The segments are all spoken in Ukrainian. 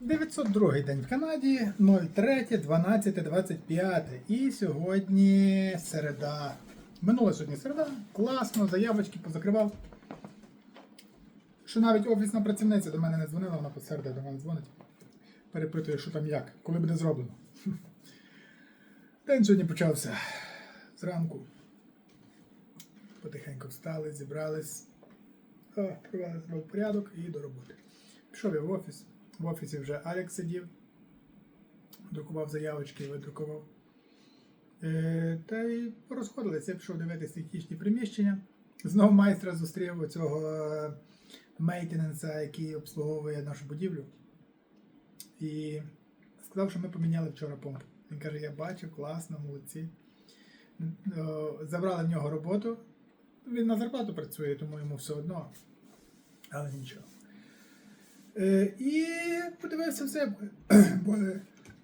902 день в Канаді, 03, 12, 25. І сьогодні середа. Минула сьогодні середа. Класно, заявочки позакривав. Що навіть офісна працівниця до мене не дзвонила, вона посереда до мене дзвонить. Перепитує, що там як, коли буде зроблено. День сьогодні почався зранку. Потихеньку встали, зібрались, в порядок і до роботи. Пішов я в офіс. В офісі вже Алекс сидів, друкував заявочки, видрукував. Е, та й розходилися. Я пішов дивитися технічні приміщення. Знову майстра зустрів оцього мейтененса, який обслуговує нашу будівлю. І сказав, що ми поміняли вчора помпу. Він каже, я бачив, класно, молодці. Забрали в нього роботу. Він на зарплату працює, тому йому все одно. Але нічого. Е, і подивився все. Бойлер,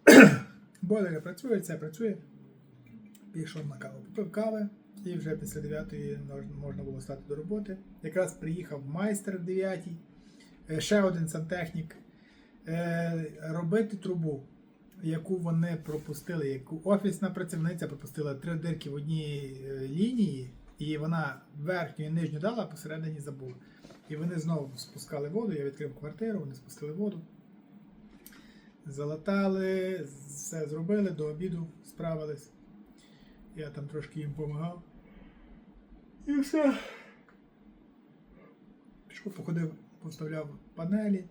бойлери працює, це працює. Пішов на каву, попив кави, і вже після 9 можна було стати до роботи. Якраз приїхав майстер в 9, е, ще один сантехнік. Е, робити трубу, яку вони пропустили, яку офісна працівниця пропустила три дирки в одній лінії, і вона верхню і нижню дала, а посередині забула. І вони знову спускали воду, я відкрив квартиру, вони спустили воду. Залатали, все зробили, до обіду справились. Я там трошки їм допомагав. І все. Пішов, походив, поставляв панелі.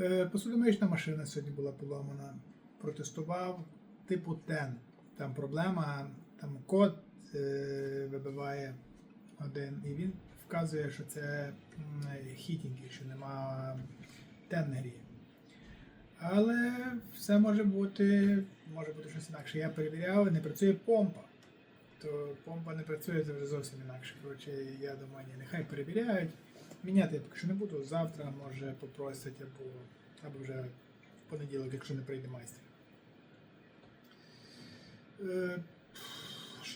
Е, Посудомиючна машина сьогодні була поламана. Протестував типу TEN. Там проблема, там код е, вибиває один, і він вказує, що це хітінги, що нема гріє. Але все може бути, може бути щось інакше. Я перевіряв, не працює помпа. То помпа не працює, це вже зовсім інакше. Коротше, я думаю, ні, нехай перевіряють. Міняти я поки що не буду. Завтра може попросять або, або вже в понеділок, якщо не прийде майстер.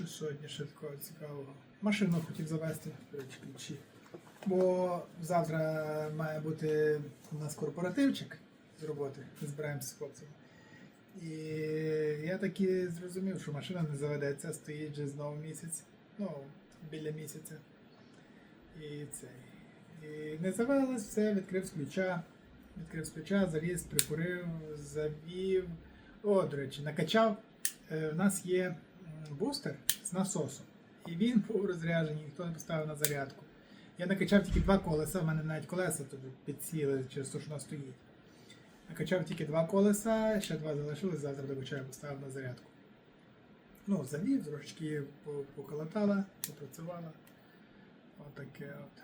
Е, що сьогодні ще такого цікавого? Машину хотів завести, ключі. Бо завтра має бути у нас корпоративчик з роботи. Збираємося з хлопцями. І я таки зрозумів, що машина не заведеться, стоїть вже знову місяць, ну, біля місяця. І цей. І не завелось, все, відкрив з ключа. Відкрив з ключа, заліз, прикурив, завів. О, до речі, накачав. Е, У нас є бустер з насосом. І він був розряджений, ніхто не поставив на зарядку. Я накачав тільки два колеса, в мене навіть колеса тут підсіли через те, що вона стоїть. Накачав тільки два колеса, ще два залишились, завтра докачаю, поставив на зарядку. Ну, завів, трошечки поколотала, попрацювала. Отаке от.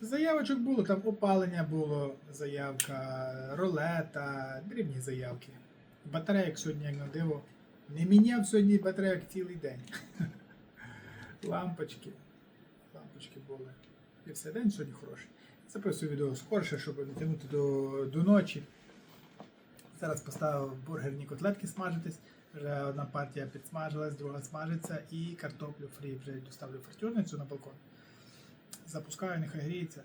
Заявочок було, там опалення було, заявка, рулета, дрібні заявки. Батарейок сьогодні, як на диво, не міняв сьогодні батарейок цілий день. Лампочки. Лампочки були. І все, день сьогодні хороший. Записую відео скорше, щоб не до, до ночі. Зараз поставив бургерні котлетки смажитись. Вже одна партія підсмажилась, друга смажиться і картоплю фрі вже доставлю в фритюрницю на балкон. Запускаю, нехай гріється.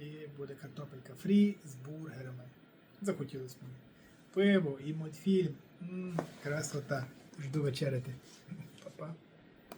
І буде картопелька фрі з бургерами. Захотілося мені. Пиво і мультфільм. М, красота. Жду вечеряти. Па-па.